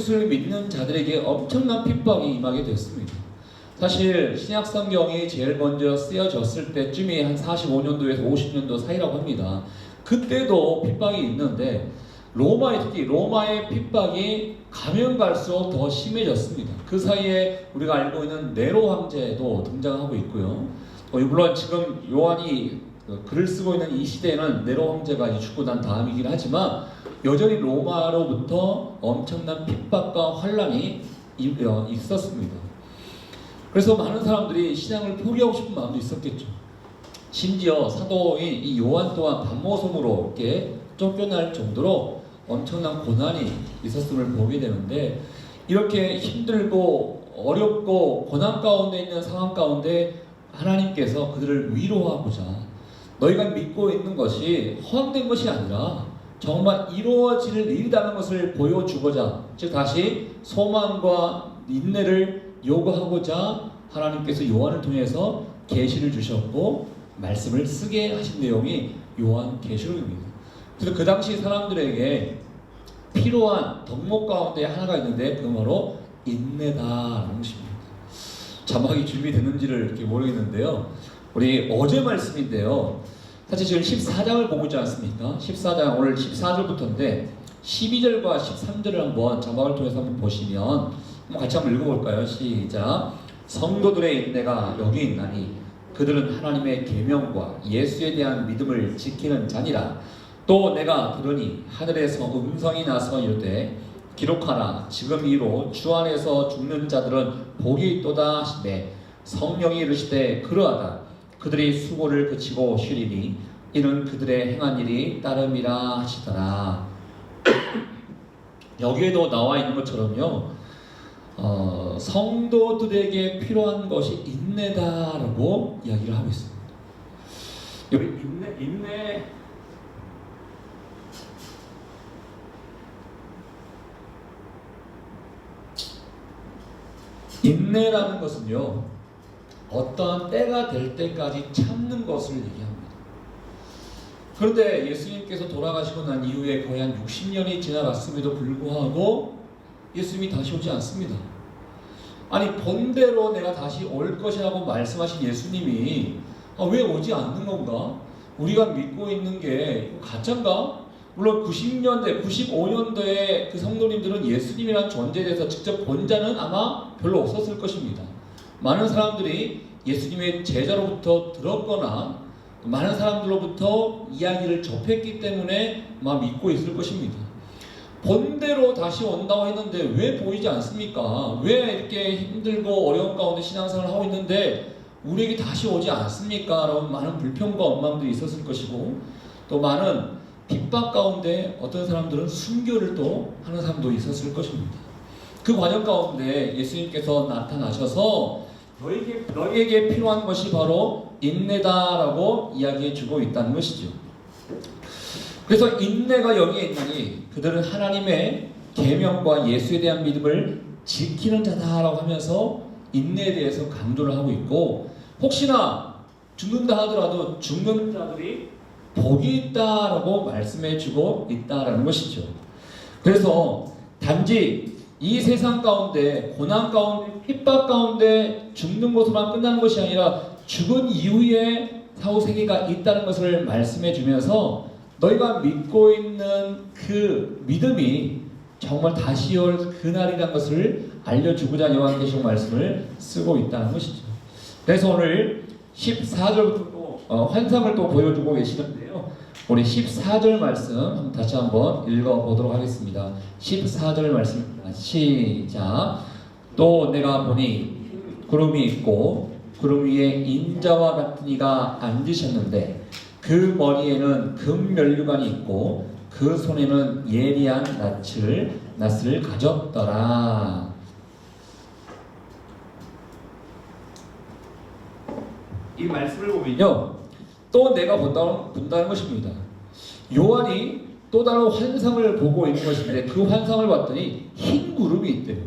예수 그리스도를 믿는 자들에게 엄청난 핍박이 임하게 됐습니다. 사실 신약 성경이 제일 먼저 쓰여졌을 때쯤이 한 45년도에서 50년도 사이라고 합니다. 그때도 핍박이 있는데 로마의 특히 로마의 핍박이 가면 갈수록 더 심해졌습니다. 그 사이에 우리가 알고 있는 네로 황제도 등장하고 있고요. 어, 물론 지금 요한이 그 글을 쓰고 있는 이 시대에는 네로 황제가 죽고 난 다음이긴 하지만 여전히 로마로부터 엄청난 핍박과 환란이 이- 어, 있었습니다. 그래서 많은 사람들이 신앙을 포기하고 싶은 마음도 있었겠죠. 심지어 사도인 이 요한 또한 반모섬으로 이렇게 쫓겨날 정도로 엄청난 고난이 있었음을 보게 되는데 이렇게 힘들고 어렵고 고난 가운데 있는 상황 가운데 하나님께서 그들을 위로하고자 너희가 믿고 있는 것이 허황된 것이 아니라 정말 이루어질 일이라는 것을 보여주고자 즉 다시 소망과 인내를 요구하고자 하나님께서 요한을 통해서 계시를 주셨고 말씀을 쓰게 하신 내용이 요한 계시록입니다. 그래서 그 당시 사람들에게 필요한 덕목 가운데 하나가 있는데 그 바로 인내다라는 것입니다. 자막이 준비됐는지를 이렇게 모르겠는데요. 우리 어제 말씀인데요. 사실 지금 14장을 보고 있지 않습니까? 14장 오늘 14절부터인데 12절과 13절을 한번 자막을 통해서 한번 보시면 한번 같이 한번 읽어볼까요? 시작. 성도들의 인내가 여기 있나니 그들은 하나님의 계명과 예수에 대한 믿음을 지키는 자니라. 또 내가 들으니 하늘에서 음성이 나서 이르되 기록하라 지금 이로 주 안에서 죽는 자들은 복이 있도다 하시되 성령이 이르시되 그러하다 그들이 수고를 그치고 쉬리니 이는 그들의 행한 일이 따름이라 하시더라. 여기에도 나와 있는 것처럼요 어, 성도들에게 필요한 것이 인내다라고 이야기를 하고 있습니다. 여기 인내 인내. 인내라는 것은요, 어떠한 때가 될 때까지 참는 것을 얘기합니다. 그런데 예수님께서 돌아가시고 난 이후에 거의 한 60년이 지나갔음에도 불구하고 예수님이 다시 오지 않습니다. 아니, 본대로 내가 다시 올 것이라고 말씀하신 예수님이 아, 왜 오지 않는 건가? 우리가 믿고 있는 게 가짜인가? 물론 90년대, 95년도에 그 성도님들은 예수님이라는 존재에 대해서 직접 본 자는 아마 별로 없었을 것입니다. 많은 사람들이 예수님의 제자로부터 들었거나 많은 사람들로부터 이야기를 접했기 때문에 아마 믿고 있을 것입니다. 본대로 다시 온다고 했는데 왜 보이지 않습니까? 왜 이렇게 힘들고 어려운 가운데 신앙생활을 하고 있는데 우리에게 다시 오지 않습니까? 라는 많은 불평과 원망들이 있었을 것이고 또 많은 핍박 가운데 어떤 사람들은 순교를 또 하는 사람도 있었을 것입니다. 그 과정 가운데 예수님께서 나타나셔서 너에게, 너에게 필요한 것이 바로 인내다라고 이야기해 주고 있다는 것이죠. 그래서 인내가 여기에 있나니 그들은 하나님의 계명과 예수에 대한 믿음을 지키는 자다라고 하면서 인내에 대해서 강조를 하고 있고 혹시나 죽는다 하더라도 죽는 자들이 복이 있다라고 말씀해 주고 있다라는 것이죠. 그래서 단지 이 세상 가운데 고난 가운데 핍박 가운데 죽는 것으로만 끝나는 것이 아니라 죽은 이후에 사후 세계가 있다는 것을 말씀해 주면서 너희가 믿고 있는 그 믿음이 정말 다시 올 그날이라는 것을 알려주고자 요한계시록 말씀을 쓰고 있다는 것이죠. 그래서 오늘 14절부터 또 어, 환상을 또 보여주고 계시는데요. 우리 14절 말씀 다시 한번 읽어보도록 하겠습니다. 14절 말씀입니다. 시작. 또 내가 보니 구름이 있고 구름 위에 인자와 같은 이가 앉으셨는데 그 머리에는 금 면류관이 있고 그 손에는 예리한 낯을 낯을 가졌더라. 이 말씀을 보면요, 또 내가 본다는, 본다는 것입니다. 요한이 또 다른 환상을 보고 있는 것인데 그 환상을 봤더니 흰 구름이 있대요.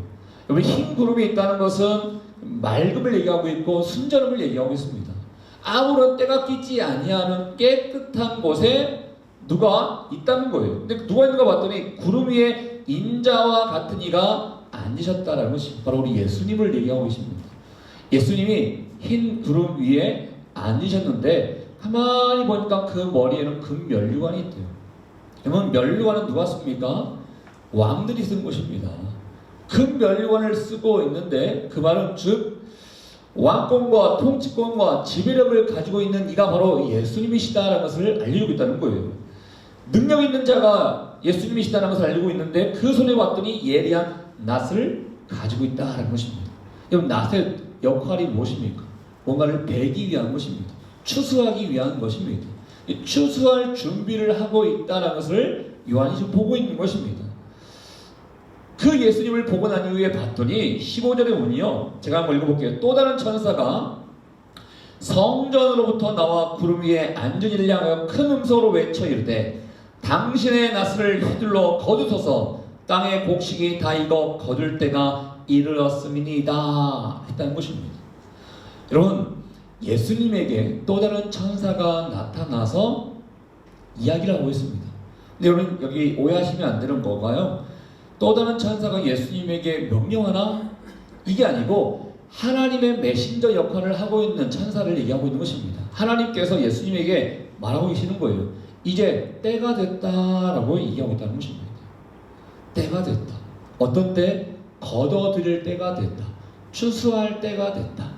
여기 흰 구름이 있다는 것은 맑음을 얘기하고 있고 순전함을 얘기하고 있습니다. 아무런 때가 끼지 아니하는 깨끗한 곳에 누가 있다는 거예요. 근데 누가 있는가 봤더니 구름 위에 인자와 같은 이가 앉으셨다라는 것이 바로 우리 예수님을 얘기하고 계십니다. 예수님이 흰 구름 위에 앉으셨는데 가만히 보니까 그 머리에는 금 면류관이 있대요. 그러면 면류관은 누가 씁니까? 왕들이 쓴 것입니다. 금 면류관을 쓰고 있는데 그 말은 즉 왕권과 통치권과 지배력을 가지고 있는 이가 바로 예수님이시다라는 것을 알려주고 있다는 거예요. 능력 있는 자가 예수님이시다는 것을 알고 있는데 그 손에 왔더니 예리한 낫을 가지고 있다라는 것입니다. 여러분 낫의 역할이 무엇입니까? 뭔가를 베기 위한 것입니다. 추수하기 위한 것입니다. 이 추수할 준비를 하고 있다는 것을 요한이 지금 보고 있는 것입니다. 그 예수님을 보고 난 이후에 봤더니 15절에 보니요. 제가 한번 읽어볼게요. 또 다른 천사가 성전으로부터 나와 구름 위에 앉은 이를 향하여 큰 음소로 외쳐 이르되 당신의 낫을 휘둘러 거두소서 땅의 곡식이 다 익어 거둘 때가 이르렀음이니이다 했다는 것입니다. 여러분 예수님에게 또 다른 천사가 나타나서 이야기를 하고 있습니다. 근데 여러분 여기 오해하시면 안 되는 거가요. 또 다른 천사가 예수님에게 명령하나 이게 아니고 하나님의 메신저 역할을 하고 있는 천사를 얘기하고 있는 것입니다. 하나님께서 예수님에게 말하고 계시는 거예요. 이제 때가 됐다라고 얘기하고 있다는 것입니다. 때가 됐다. 어떤 때? 걷어들일 때가 됐다. 추수할 때가 됐다.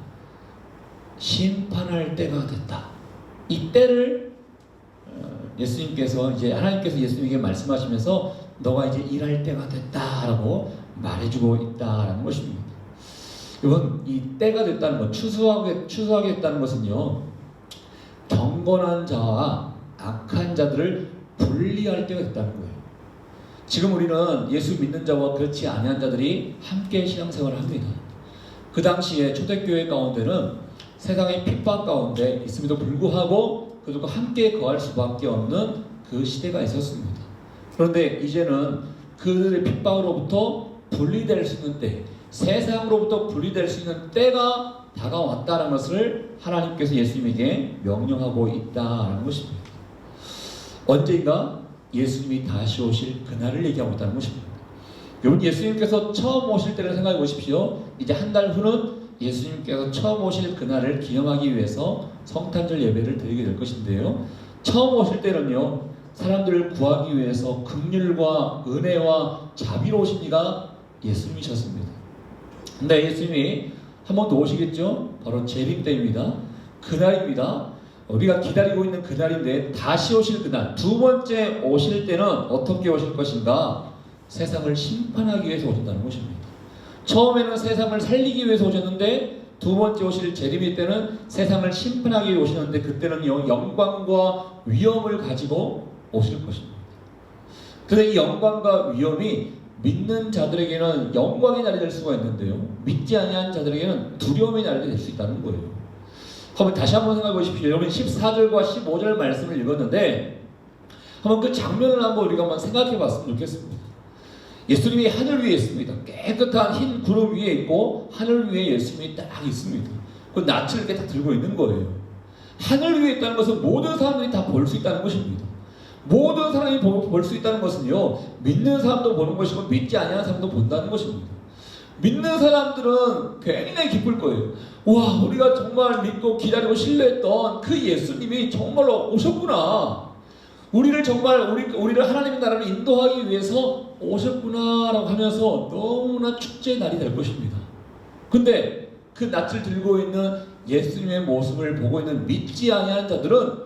심판할 때가 됐다. 이 때를 어, 예수님께서 이제 하나님께서 예수님에게 말씀하시면서 너가 이제 일할 때가 됐다라고 말해주고 있다라는 것입니다. 이건 이 때가 됐다는 것, 추수하게 추수하겠다는 것은요 경건한 자와 악한 자들을 분리할 때가 됐다는 거예요. 지금 우리는 예수 믿는 자와 그렇지 아니한 자들이 함께 신앙생활을 합니다. 그 당시에 초대교회 가운데는 세상의 핍박 가운데 있음에도 불구하고 그들과 함께 거할 수밖에 없는 그 시대가 있었습니다. 그런데 이제는 그들의 핍박으로부터 분리될 수 있는 때, 세상으로부터 분리될 수 있는 때가 다가왔다는 것을 하나님께서 예수님에게 명령하고 있다는 것입니다. 언젠가 예수님이 다시 오실 그날을 얘기하고 있다는 것입니다. 여러분 예수님께서 처음 오실 때를 생각해 보십시오. 이제 한 달 후는 예수님께서 처음 오실 그날을 기념하기 위해서 성탄절 예배를 드리게 될 것인데요. 처음 오실 때는요. 사람들을 구하기 위해서 긍휼과 은혜와 자비로우신 이가 예수님이셨습니다. 근데 예수님이 한 번 더 오시겠죠? 바로 재림 때입니다. 그날입니다. 우리가 기다리고 있는 그날인데 다시 오실 그날 두 번째 오실 때는 어떻게 오실 것인가? 세상을 심판하기 위해서 오신다는 것입니다. 처음에는 세상을 살리기 위해서 오셨는데 두 번째 오실 재림일 때는 세상을 심판하기 위해 오시는데 그때는 영광과 위엄을 가지고 오실 것입니다. 그런데 이 영광과 위엄이 믿는 자들에게는 영광의 날이 될 수가 있는데요. 믿지 아니한 자들에게는 두려움의 날이 될 수 있다는 거예요. 한번 다시 한번 생각해 보십시오. 여러분 14절과 15절 말씀을 읽었는데 한번 그 장면을 한번 우리가 한번 생각해 봤으면 좋겠습니다. 예수님이 하늘 위에 있습니다. 깨끗한 흰 구름 위에 있고 하늘 위에 예수님이 딱 있습니다. 그 낯을 이렇게 딱 들고 있는 거예요. 하늘 위에 있다는 것은 모든 사람들이 다 볼 수 있다는 것입니다. 모든 사람이 볼 수 있다는 것은요 믿는 사람도 보는 것이고 믿지 아니하는 사람도 본다는 것입니다. 믿는 사람들은 굉장히 기쁠 거예요. 와 우리가 정말 믿고 기다리고 신뢰했던 그 예수님이 정말로 오셨구나. 우리를 정말 우리 우리를 하나님의 나라를 인도하기 위해서 오셨구나라고 하면서 너무나 축제의 날이 될 것입니다. 근데 그 낯을 들고 있는 예수님의 모습을 보고 있는 믿지 아니하는 자들은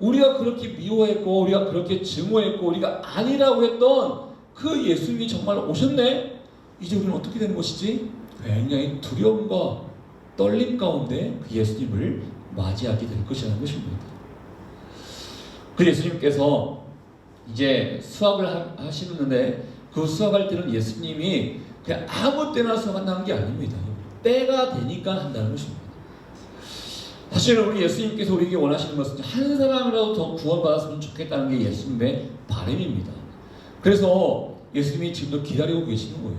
우리가 그렇게 미워했고 우리가 그렇게 증오했고 우리가 아니라고 했던 그 예수님이 정말 오셨네. 이제 우리는 어떻게 되는 것이지? 굉장히 두려움과 떨림 가운데 그 예수님을 맞이하게 될 것이라는 것입니다. 그 예수님께서 이제 수학을 하- 하시는데 그 수학할 때는 예수님이 그냥 아무 때나 수학한다는 게 아닙니다. 때가 되니까 한다는 것입니다. 사실 우리 예수님께서 우리에게 원하시는 것은 한 사람이라도 더 구원받았으면 좋겠다는 게 예수님의 바람입니다. 그래서 예수님이 지금도 기다리고 계시는 거예요.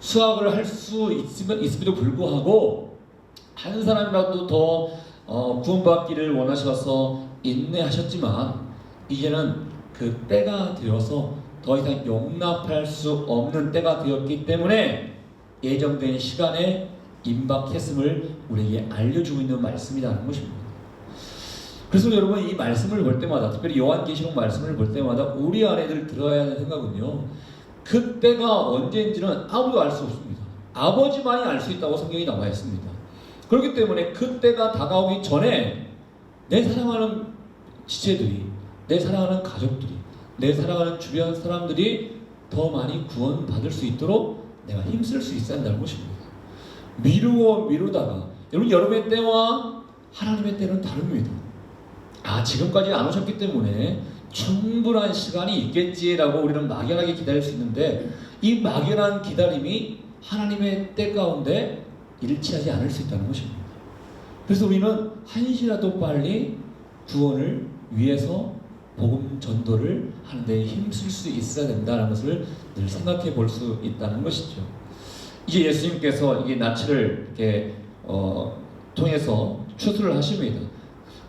수학을 할 수 있음에도 불구하고 한 사람이라도 더 어, 구원받기를 원하셔서 인내하셨지만 이제는 그 때가 되어서 더더 이상 용납할 수 없는 때가 되었기 때문에 예정된 시간에 임박했음을 우리에게 알려주고 있는 말씀이라는 것입니다. 그래서 여러분 이 말씀을 볼 때마다 특별히 요한계시록 말씀을 볼 때마다 우리 안에들 들어야 하는 생각은요. 그때가 언제인지는 아무도 알 수 없습니다. 아버지만이 알 수 있다고 성경이 나와 있습니다. 그렇기 때문에 그때가 다가오기 전에 내 사랑하는 지체들이, 내 사랑하는 가족들이, 내 사랑하는 주변 사람들이 더 많이 구원받을 수 있도록 내가 힘쓸 수 있어야 한다는 것입니다. 미루어 미루다가 여러분 여러분의 때와 하나님의 때는 다릅니다. 아 지금까지 안 오셨기 때문에 충분한 시간이 있겠지라고 우리는 막연하게 기다릴 수 있는데 이 막연한 기다림이 하나님의 때 가운데 일치하지 않을 수 있다는 것입니다. 그래서 우리는 한시라도 빨리 구원을 위해서 복음 전도를 하는데 힘쓸 수 있어야 된다는 것을 늘 생각해 볼 수 있다는 것이죠. 이제 예수님께서 이게 나치를 이렇게 어, 통해서 추수를 하십니다.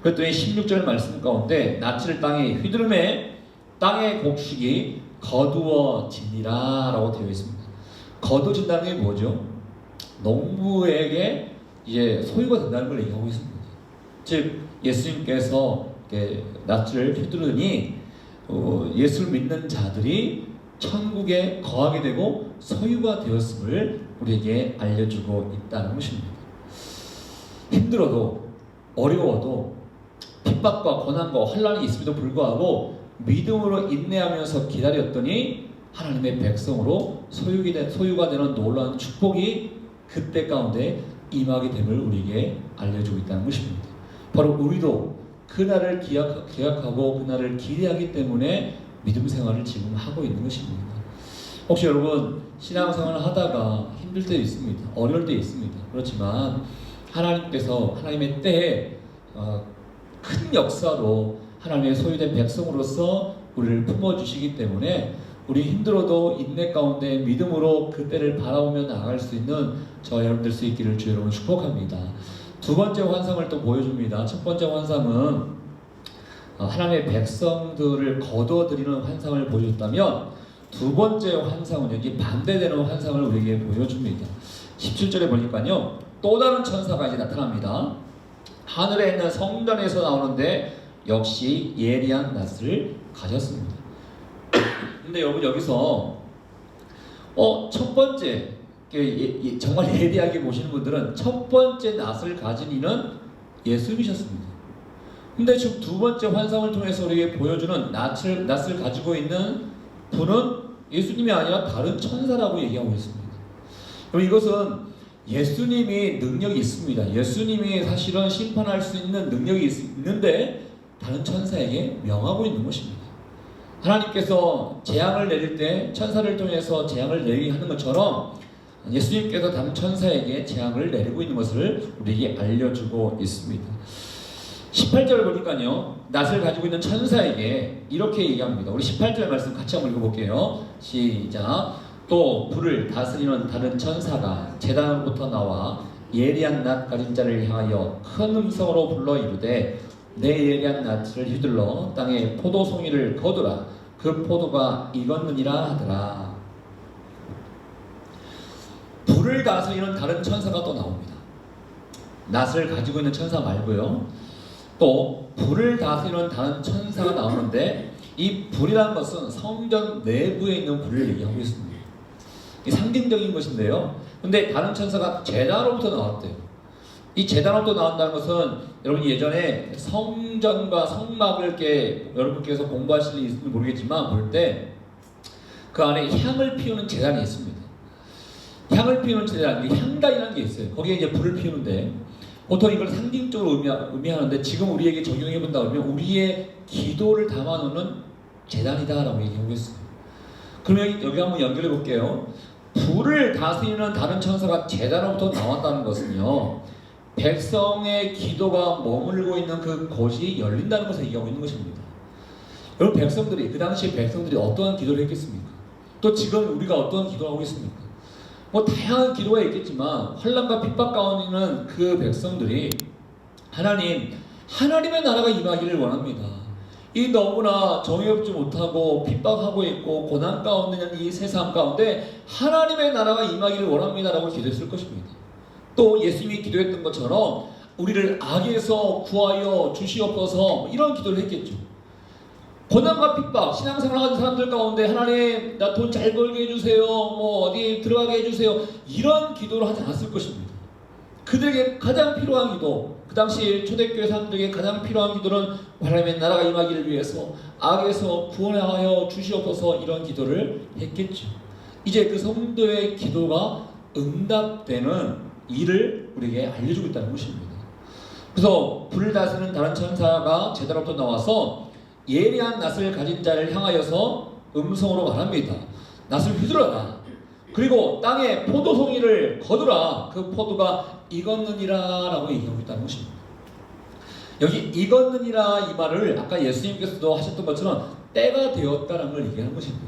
그랬더니 16절 말씀 가운데 나치를 땅에 휘두름에 땅의 곡식이 거두어지니라라고 되어 있습니다. 거두어진다는 게 뭐죠? 농부에게 이제 소유가 된다는 걸 얘기하고 있습니다. 즉 예수님께서 낯을 휘두르니 어, 예수를 믿는 자들이 천국에 거하게 되고 소유가 되었음을 우리에게 알려주고 있다는 것입니다. 힘들어도 어려워도 핍박과 고난과 환란이 있음에도 불구하고 믿음으로 인내하면서 기다렸더니 하나님의 백성으로 소유가, 되는 놀라운 축복이 그때 가운데 임하게 됨을 우리에게 알려주고 있다는 것입니다. 바로 우리도 그날을 기약, 기약하고 그날을 기대하기 때문에 믿음 생활을 지금 하고 있는 것입니다. 혹시 여러분 신앙생활을 하다가 힘들 때도 있습니다. 어려울 때 있습니다. 그렇지만 하나님께서 하나님의 때에 어, 큰 역사로 하나님의 소유된 백성으로서 우리를 품어주시기 때문에 우리 힘들어도 인내 가운데 믿음으로 그 때를 바라보며 나아갈 수 있는 저 여러분들 수 있기를 주 여러분 축복합니다. 두 번째 환상을 또 보여줍니다. 첫 번째 환상은 어, 하나님의 백성들을 거둬들이는 환상을 보여줬다면 두 번째 환상은 여기 반대되는 환상을 우리에게 보여줍니다. 17절에 보니까요. 또 다른 천사가 이제 나타납니다. 하늘에 있는 성전에서 나오는데 역시 예리한 낯을 가졌습니다. 근데 여러분 여기서 어, 첫 번째 정말 예리하게 보시는 분들은 첫 번째 낯을 가진 이는 예수님이셨습니다. 근데 지금 두 번째 환상을 통해서 우리에게 보여주는 낯을, 낯을 가지고 있는 분은 예수님이 아니라 다른 천사라고 얘기하고 있습니다. 그럼 이것은 예수님이 능력이 있습니다. 예수님이 사실은 심판할 수 있는 능력이 있는데 다른 천사에게 명하고 있는 것입니다. 하나님께서 재앙을 내릴 때 천사를 통해서 재앙을 내리게 하는 것처럼 예수님께서 다른 천사에게 재앙을 내리고 있는 것을 우리에게 알려주고 있습니다. 18절 보니까요, 낯을 가지고 있는 천사에게 이렇게 얘기합니다. 우리 18절 말씀 같이 한번 읽어볼게요. 시작. 또 불을 다스리는 다른 천사가 재단으로부터 나와 예리한 낯 가진 자를 향하여 큰 음성으로 불러 이르되 내 예리한 낯을 휘둘러 땅에 포도송이를 거두라 그 포도가 익었느니라 하더라 불을 다스리는 다른 천사가 또 나옵니다. 낯을 가지고 있는 천사 말고요. 또 불을 다스리는 다른 천사가 나오는데 이 불이라는 것은 성전 내부에 있는 불을 얘기하고 있습니다. 상징적인 것인데요. 근데 다른 천사가 제다로부터 나왔대요. 이 재단으로부터 나온다는 것은 여러분 예전에 성전과 성막을 이렇게 여러분께서 공부하실 일 있을지 모르겠지만 볼 때 그 안에 향을 피우는 재단이 있습니다. 향을 피우는 재단, 향단이라는 게 있어요. 거기에 이제 불을 피우는데 보통 이걸 상징적으로 의미, 의미하는데 지금 우리에게 적용해 본다 그러면 우리의 기도를 담아놓는 재단이다라고 얘기하고 있어요. 그러면 여기 한번 연결해 볼게요. 불을 다스리는 다른 천사가 재단으로부터 나왔다는 것은요. 백성의 기도가 머물고 있는 그 곳이 열린다는 것을 얘기하고 있는 것입니다. 여러분 백성들이 그 당시 백성들이 어떠한 기도를 했겠습니까? 또 지금 우리가 어떠한 기도를 하고 있습니까? 뭐 다양한 기도가 있겠지만 환란과 핍박 가운데 있는 그 백성들이 하나님 하나님의 나라가 임하기를 원합니다. 이 너무나 정의롭지 못하고 핍박하고 있고 고난 가운데 있는 이 세상 가운데 하나님의 나라가 임하기를 원합니다라고 기도했을 것입니다. 또 예수님이 기도했던 것처럼 우리를 악에서 구하여 주시옵소서 이런 기도를 했겠죠. 고난과 핍박, 신앙생활 하는 사람들 가운데 하나님 나 돈 잘 벌게 해주세요. 뭐 어디 들어가게 해주세요. 이런 기도를 하지 않았을 것입니다. 그들에게 가장 필요한 기도, 그 당시 초대교회 사람들에게 가장 필요한 기도는 하나님의 나라가 임하기를 위해서 악에서 구원하여 주시옵소서 이런 기도를 했겠죠. 이제 그 성도의 기도가 응답되는 일을 우리에게 알려주고 있다는 것입니다. 그래서 불을 다스리는 다른 천사가 제자로부터 나와서 예리한 낫을 가진 자를 향하여서 음성으로 말합니다. 낫을 휘두르라. 그리고 땅에 포도송이를 거두라. 그 포도가 익었느니라 라고 얘기하고 있다는 것입니다. 여기 익었느니라 이 말을 아까 예수님께서도 하셨던 것처럼 때가 되었다라는 걸 얘기하는 것입니다.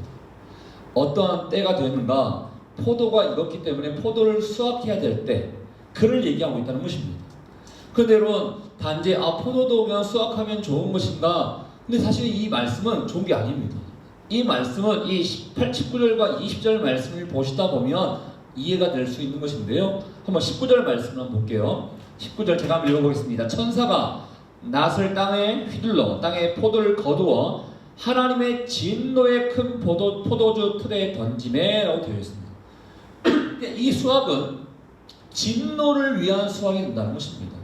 어떠한 때가 되었는가? 포도가 익었기 때문에 포도를 수확해야 될 때, 그를 얘기하고 있다는 것입니다. 그런데 단지 아 포도도 그냥 수확하면 좋은 것인가? 근데 사실 이 말씀은 좋은 게 아닙니다. 이 말씀은 이 18, 19절과 20절 말씀을 보시다 보면 이해가 될 수 있는 것인데요. 한번 19절 말씀을 한번 볼게요. 19절 제가 한번 읽어보겠습니다. 천사가 낫을 땅에 휘둘러 땅에 포도를 거두어 하나님의 진노의 큰 포도, 포도주 틀에 던짐에 라고 되어 있습니다. 이 수학은 진노를 위한 수학이 된다는 것입니다.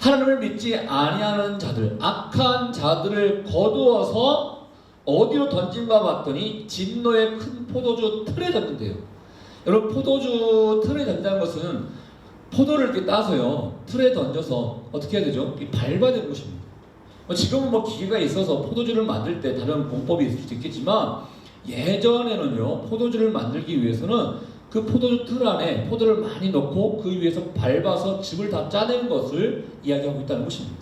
하나님을 믿지 아니하는 자들, 악한 자들을 거두어서 어디로 던진가 봤더니 진노의 큰 포도주 틀에 던진대요. 여러분 포도주 틀에 던진다는 것은 포도를 이렇게 따서요 틀에 던져서 어떻게 해야 되죠? 이 밟아야 되는 것입니다. 뭐 지금은 뭐 기계가 있어서 포도주를 만들 때 다른 공법이 있을 수도 있겠지만 예전에는요 포도주를 만들기 위해서는 그 포도주 틀 안에 포도를 많이 넣고 그 위에서 밟아서 즙을 다 짜낸 것을 이야기하고 있다는 것입니다.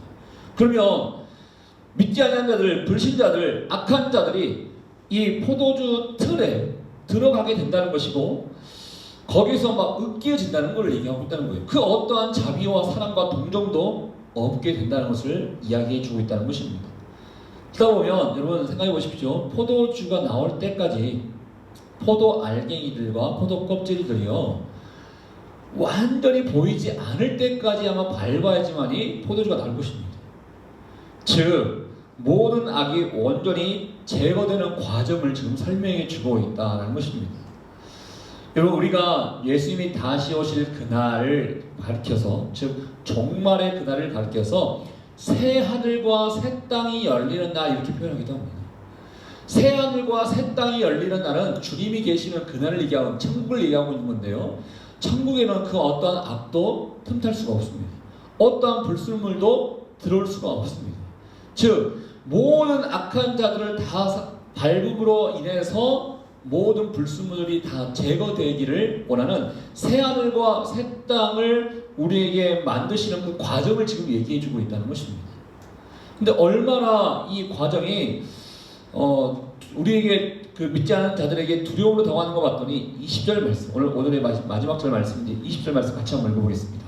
그러면 믿지 않는 자들, 불신자들, 악한 자들이 이 포도주 틀에 들어가게 된다는 것이고 거기서 막 으깨어진다는 걸 얘기하고 있다는 거예요. 그 어떠한 자비와 사랑과 동정도 없게 된다는 것을 이야기해 주고 있다는 것입니다. 그러다 보면 여러분 생각해 보십시오. 포도주가 나올 때까지 포도 알갱이들과 포도 껍질들이요 완전히 보이지 않을 때까지 아마 밟아야지만이 포도주가 나올 것입니다. 즉 모든 악이 온전히 제거되는 과정을 지금 설명해 주고 있다는 것입니다. 여러분 우리가 예수님이 다시 오실 그날을 가리켜서 즉 종말의 그날을 가리켜서 새 하늘과 새 땅이 열리는 날 이렇게 표현하기도 합니다. 새 하늘과 새 땅이 열리는 날은 주님이 계시는 그날을 얘기하고 천국을 얘기하고 있는 건데요. 천국에는 그 어떠한 악도 틈탈 수가 없습니다. 어떠한 불순물도 들어올 수가 없습니다. 즉 모든 악한 자들을 다 밟음으로 인해서 모든 불순물이 다 제거되기를 원하는 새 하늘과 새 땅을 우리에게 만드시는 그 과정을 지금 얘기해 주고 있다는 것입니다. 근데 얼마나 이 과정이 어, 우리에게 그 믿지 않은 자들에게 두려움으로 당하는 것 같더니 20절 말씀 오늘 오늘의 마지막 절 말씀인데 20절 말씀 같이 한번 읽어보겠습니다.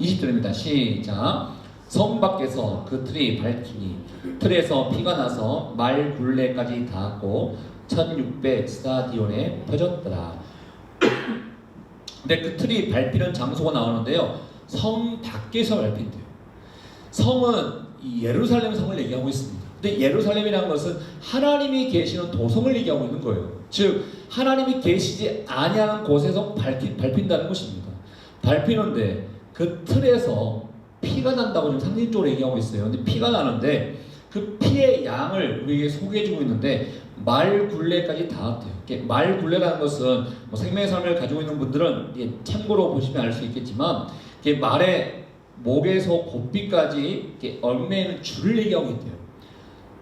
20절입니다. 시작. 성 밖에서 그 틀이 밝히니 틀에서 피가 나서 말 굴레까지 닿았고 1600 스타디온에 퍼졌더라. 근데 그 틀이 밟히는 장소가 나오는데요. 성 밖에서 밟힌대요. 성은 예루살렘 성을 얘기하고 있습니다. 근데 예루살렘이라는 것은 하나님이 계시는 도성을 얘기하고 있는 거예요. 즉 하나님이 계시지 아니하는 곳에서 밟힌, 밟힌다는 것입니다. 밟히는데 그 틀에서 피가 난다고 지금 상징적으로 얘기하고 있어요. 근데 피가 나는데 그 피의 양을 우리에게 소개해주고 있는데 말 굴레까지 닿았대요. 말 굴레라는 것은 뭐 생명의 삶을 가지고 있는 분들은 참고로 보시면 알 수 있겠지만 말의 목에서 고삐까지 얽매이는 줄을 얘기하고 있대요.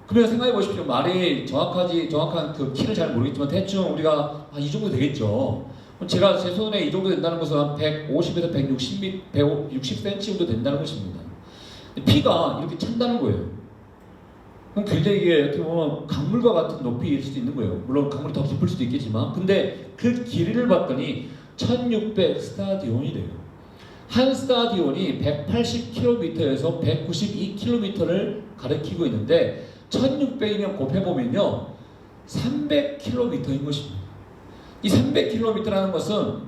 그러면 생각해 보십시오. 말이 정확하지 정확한 그 키를 잘 모르겠지만 대충 우리가 아, 이 정도 되겠죠. 제가 제 손에 이 정도 된다는 것은 한 150에서 160, 160cm 정도 된다는 것입니다. 피가 이렇게 찬다는 거예요. 그럼 굉장히 이게 어떻게 보면 강물과 같은 높이일 수도 있는 거예요. 물론 강물이 더 깊을 수도 있겠지만, 근데 그 길이를 봤더니 1600 스타디온이래요. 한 스타디온이 180km에서 192km를 가리키고 있는데 1600이면 곱해보면요 300km인 것입니다. 이 300km라는 것은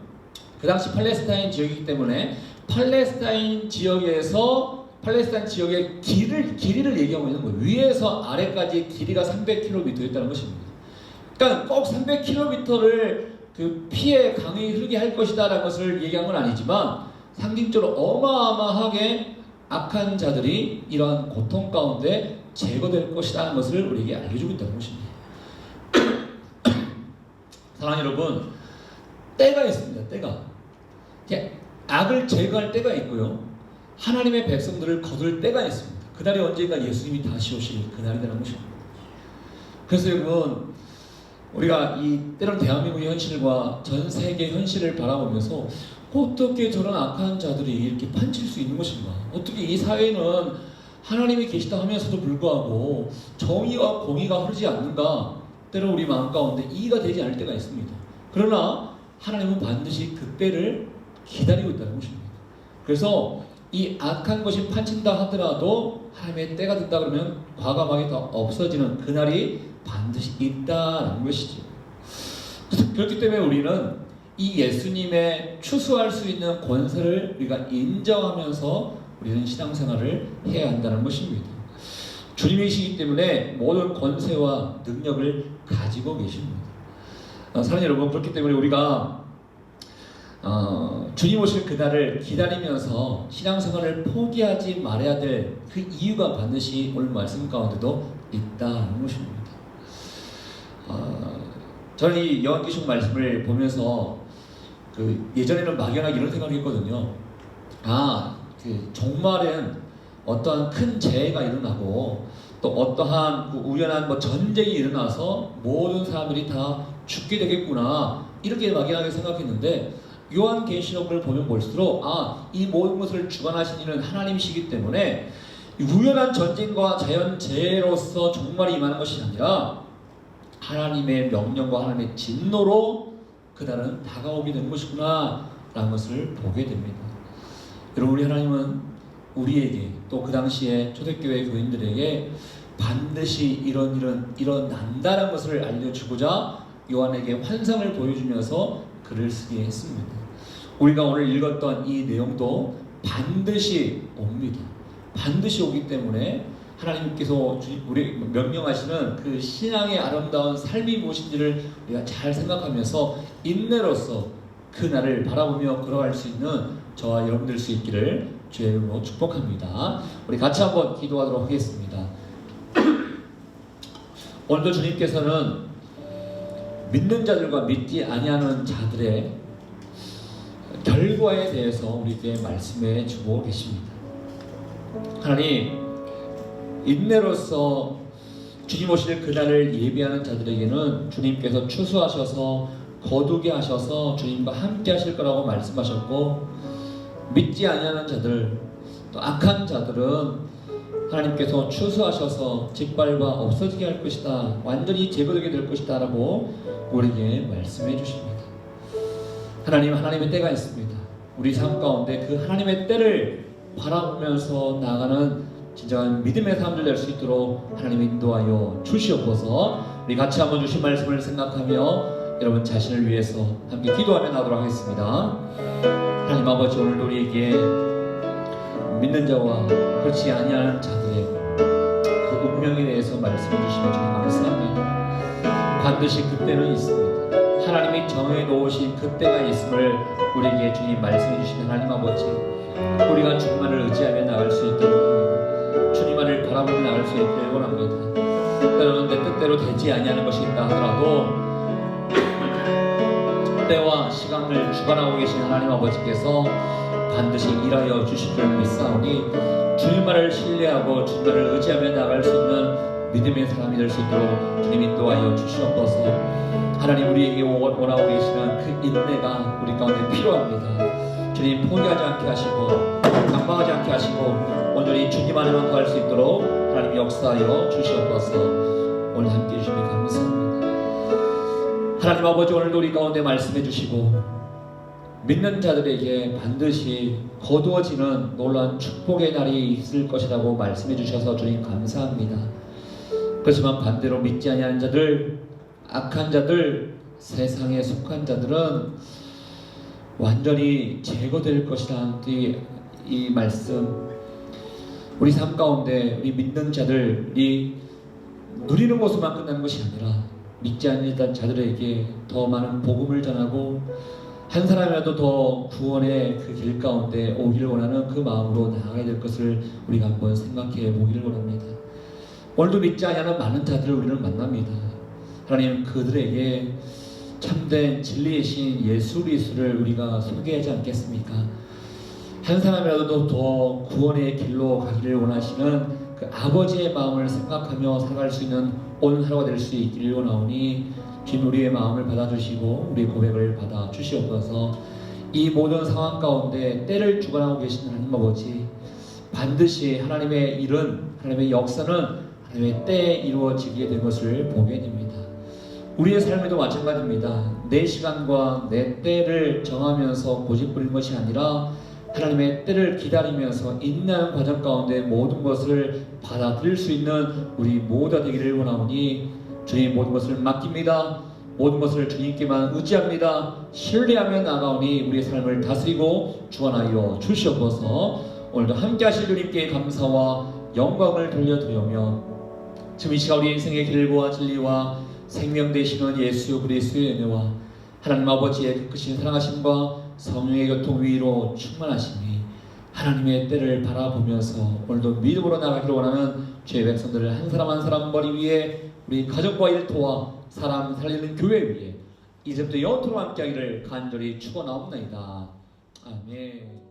그 당시 팔레스타인 지역이기 때문에 팔레스타인 지역에서 팔레스타인 지역의 길을 길이를 얘기하고 있는 거예요. 위에서 아래까지 길이가 300km였다는 것입니다. 그러니까 꼭 300km를 그 피해 강이 흐르게 할 것이다라는 것을 얘기한 건 아니지만 상징적으로 어마어마하게 악한 자들이 이러한 고통 가운데 제거될 것이라는 것을 우리에게 알려주고 있다는 것입니다. 사랑하는 여러분, 때가 있습니다. 때가. 악을 제거할 때가 있고요. 하나님의 백성들을 거둘 때가 있습니다. 그날이 언젠가 예수님이 다시 오실 그날이라는 것입니다. 그래서 여러분, 우리가 이 때론 대한민국의 현실과 전 세계 현실을 바라보면서 어떻게 저런 악한 자들이 이렇게 판칠 수 있는 것인가? 어떻게 이 사회는 하나님이 계시다 하면서도 불구하고 정의와 공의가 흐르지 않는가? 때로 우리 마음 가운데 이해가 되지 않을 때가 있습니다. 그러나 하나님은 반드시 그 때를 기다리고 있다는 것입니다. 그래서 이 악한 것이 판친다 하더라도 하나님의 때가 된다 그러면 과감하게 다 없어지는 그날이 반드시 있다는 것이죠. 그렇기 때문에 우리는 이 예수님의 추수할 수 있는 권세를 우리가 인정하면서 우리는 신앙생활을 해야 한다는 것입니다. 주님이시기 때문에 모든 권세와 능력을 가지고 계십니다. 어, 사랑하는 여러분 그렇기 때문에 우리가 어, 주님 오실 그날을 기다리면서 신앙생활을 포기하지 말아야 될 그 이유가 반드시 오늘 말씀 가운데도 있다는 것입니다. 어, 저는 이 요한계시록 말씀을 보면서 그 예전에는 막연하게 이런 생각했거든요. 아, 그 종말엔 어떠한 큰 재해가 일어나고 또 어떠한 그 우연한 뭐 전쟁이 일어나서 모든 사람들이 다 죽게 되겠구나 이렇게 막연하게 생각했는데 요한계시록을 보면 볼수록 아, 이 모든 것을 주관하신 이는 하나님이시기 때문에 우연한 전쟁과 자연 재해로서 종말이 임하는 것이 아니라 하나님의 명령과 하나님의 진노로 그날은 다가오게 되는 것이구나 라는 것을 보게 됩니다. 여러분 우리 하나님은 우리에게 또 그 당시에 초대교회 교인들에게 반드시 이런 이런 이런 난다는 것을 알려주고자 요한에게 환상을 보여주면서 글을 쓰게 했습니다. 우리가 오늘 읽었던 이 내용도 반드시 옵니다. 반드시 오기 때문에 하나님께서 우리 명령하시는 그 신앙의 아름다운 삶이 무엇인지를 우리가 잘 생각하면서 인내로서 그 날을 바라보며 걸어갈 수 있는 저와 여러분들 수 있기를 주의 이름으로 축복합니다. 우리 같이 한번 기도하도록 하겠습니다. 오늘도 주님께서는 믿는 자들과 믿지 아니하는 자들의 결과에 대해서 우리에게 말씀해 주고 계십니다. 하나님 인내로서 주님 오실 그날을 예비하는 자들에게는 주님께서 추수하셔서 거두게 하셔서 주님과 함께 하실 거라고 말씀하셨고 믿지 아니하는 자들 또 악한 자들은 하나님께서 추수하셔서 짓밟아 없어지게 할 것이다 완전히 제거되게 될 것이다 라고 우리에게 말씀해 주십니다. 하나님 하나님의 때가 있습니다. 우리 삶 가운데 그 하나님의 때를 바라보면서 나가는 진정한 믿음의 삶을 낼수 있도록 하나님 인도하여 주시옵소서. 우리 같이 한번 주신 말씀을 생각하며 여러분 자신을 위해서 함께 기도하며 나도록 하겠습니다. 하나님 아버지 오늘 우리에게 믿는 자와 그렇지 아니하는 자들의 그 운명에 대해서 말씀해 주시면 주님 감사합니다 반드시 그때는 있습니다. 하나님이 정해 놓으신 그때가 있음을 우리에게 주님 말씀해 주시는 하나님 아버지 우리가 주님만을 의지하며 나갈 수 합니다. 주님만을 바라보며 나갈 수 있도록 원합니다. 때로는 내 뜻대로 되지 아니하는 것이 있다 하더라도 때와 시간을 주관하고 계신 하나님 아버지께서 반드시 일하여 주실 줄 믿사오니 주님만을 신뢰하고 주님만을 의지하며 나갈 수 있는 믿음의 사람이 될 수 있도록 주님 인도하여 주시옵소서. 하나님 우리에게 원하고 계시는 그 인내가 우리 가운데 필요합니다. 주님 포기하지 않게 하시고 강박하지 않게 하시고 온전히 주님 안에만 구할 수 있도록 하나님 역사하여 주시옵소서. 오늘 함께 해주시니 감사합니다 하나님 아버지 오늘도 우리 가운데 말씀해 주시고 믿는 자들에게 반드시 거두어지는 놀라운 축복의 날이 있을 것이라고 말씀해 주셔서 주님 감사합니다. 그렇지만 반대로 믿지 아니하는 자들, 악한 자들, 세상에 속한 자들은 완전히 제거될 것이라는 이, 이 말씀 우리 삶 가운데 우리 믿는 자들이 누리는 것으로만 끝나는 것이 아니라 믿지 않는 자들에게 더 많은 복음을 전하고 한 사람이라도 더 구원의 그 길 가운데 오기를 원하는 그 마음으로 나아가야 될 것을 우리가 한번 생각해 보기를 원합니다. 오늘도 믿지 않는 많은 자들을 우리는 만납니다. 하나님 그들에게 참된 진리의 신 예수 그리스도를 우리가 소개하지 않겠습니까? 한 사람이라도 더 구원의 길로 가기를 원하시는 그 아버지의 마음을 생각하며 살아갈 수 있는 오늘 하루가 될 수 있기를 원하오니 주님 우리의 마음을 받아주시고 우리 고백을 받아 주시옵소서 이 모든 상황 가운데 때를 주관하고 계신 하나님 아버지 반드시 하나님의 일은 하나님의 역사는 하나님의 때에 이루어지게 된 것을 보게 됩니다. 우리의 삶에도 마찬가지입니다. 내 시간과 내 때를 정하면서 고집부리는 것이 아니라 하나님의 때를 기다리면서 인내하는 과정 가운데 모든 것을 받아들일 수 있는 우리 모두가 되기를 원하오니 주님 모든 것을 맡깁니다. 모든 것을 주님께만 의지합니다. 신뢰하며 나가오니 우리의 삶을 다스리고 주관하여 주시옵소서 오늘도 함께 하실 주님께 감사와 영광을 돌려드리며 지금 이 시간 우리 인생의 길과 진리와 생명 되시는 예수 그리스도의 은혜와 하나님 아버지의 크신 사랑하심과 성령의 교통 위로 충만하시니 하나님의 때를 바라보면서 오늘도 믿음으로 나가기를 원하는 죄의 백성들을 한 사람 한 사람 머리 위에 우리 가족과 일터와 사람 살리는 교회 위에 이제부터 영원토록 함께하기를 간절히 축원하옵나이다. 아멘.